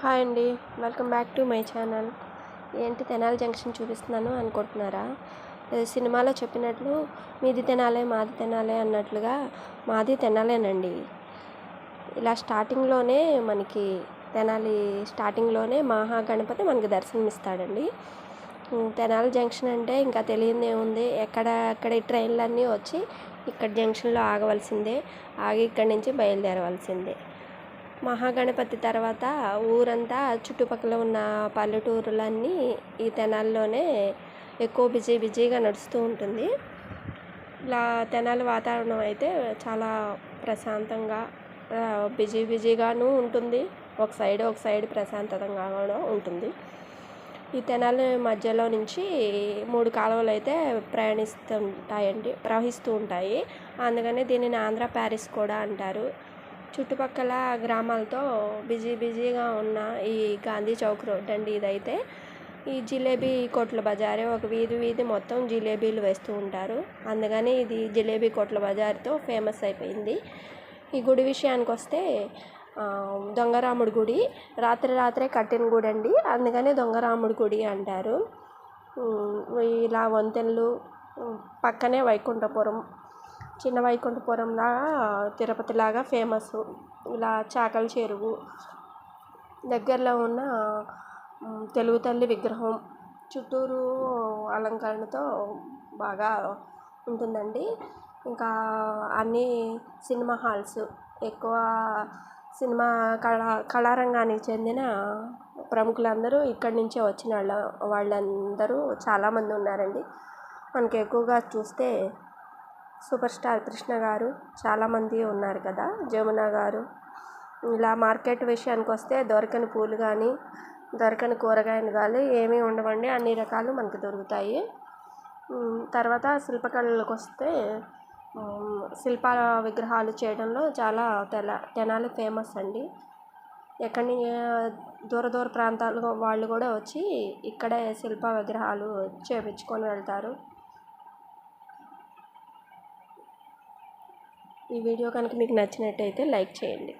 Hi అండి. Welcome back to my channel. ఏంటి Tenali junction చూపిస్తున్నాను అనుకుంటున్నారా? సినిమాలో చెప్పినట్లు మీది తెనాలే మాది తెనాలే అన్నట్లుగా మాది తెనాలేనండి. ఇలా స్టార్టింగ్లోనే మనకి తెనాలి స్టార్టింగ్లోనే మహాగణపతి మనకి దర్శనమిస్తాడండి. తెనాలి జంక్షన్ అంటే ఇంకా తెలియదే ఉంది. ఎక్కడ అక్కడ ఈ ట్రైన్లన్నీ వచ్చి ఇక్కడ జంక్షన్లో ఆగవలసిందే ఆగి ఇక్కడి నుంచి బయలుదేరవలసిందే. మహాగణపతి తర్వాత ఊరంతా చుట్టుపక్కల ఉన్న పల్లెటూరులన్నీ ఈ తెనాలిలోనే ఎక్కువ బిజీ బిజీగా నడుస్తూ ఉంటుంది. ఇలా తెనాలి వాతావరణం అయితే చాలా ప్రశాంతంగా బిజీ బిజీగాను ఉంటుంది. ఒక సైడ్ ఒక సైడ్ ప్రశాంతంగా కూడా ఉంటుంది. ఈ తెనాలి మధ్యలో నుంచి మూడు కాలువలు అయితే ప్రయాణిస్తుంటాయండి ప్రవహిస్తూ ఉంటాయి. అందుకని దీనిని ఆంధ్ర ప్యారిస్ కూడా అంటారు. చుట్టుపక్కల గ్రామాలతో బిజీ బిజీగా ఉన్న ఈ గాంధీ చౌక్ రోడ్ అండి ఇదైతే. ఈ జిలేబీ కొట్ల బజారే ఒక వీధి వీధి మొత్తం జిలేబీలు వేస్తూ ఉంటారు. అందుకని ఇది జిలేబీ కొట్ల బజార్తో ఫేమస్ అయిపోయింది. ఈ గుడి విషయానికి వస్తే దొంగరాముడి గుడి. రాత్రి రాత్రే కట్టిన గుడి అండి. అందుకనే దొంగరాముడి గుడి అంటారు. ఇలా వంతెనలు పక్కనే వైకుంఠపురం చిన్న వైకుంఠపురంలాగా లాగా ఫేమస్ ఇలా చాకల చెరువు దగ్గరలో ఉన్న తెలుగు తల్లి విగ్రహం చుట్టూరు అలంకరణతో బాగా ఉంటుందండి. ఇంకా అన్ని సినిమా హాల్స్ ఎక్కువ సినిమా కళా కళారంగానికి చెందిన ప్రముఖులందరూ ఇక్కడి నుంచే వచ్చిన వాళ్ళ వాళ్ళందరూ చాలామంది ఉన్నారండి. మనకి ఎక్కువగా చూస్తే సూపర్ స్టార్ కృష్ణ గారు చాలామంది ఉన్నారు కదా జమున గారు. ఇలా మార్కెట్ విషయానికి వస్తే దొరకని పూలు కానీ దొరకని కూరగాయలు కానీ ఏమీ ఉండవండి. అన్ని రకాలు మనకు దొరుకుతాయి. తర్వాత శిల్పకళలకు వస్తే శిల్ప శిల్పాల విగ్రహాలు చేయడంలో చాలా తెల తెనాలి ఫేమస్ అండి. ఎక్కడి దూర దూర ప్రాంతాల వాళ్ళు కూడా వచ్చి ఇక్కడే శిల్ప విగ్రహాలు చేపించుకొని వెళ్తారు. ఈ వీడియో కనుక మీకు నచ్చినట్టయితే లైక్ చేయండి.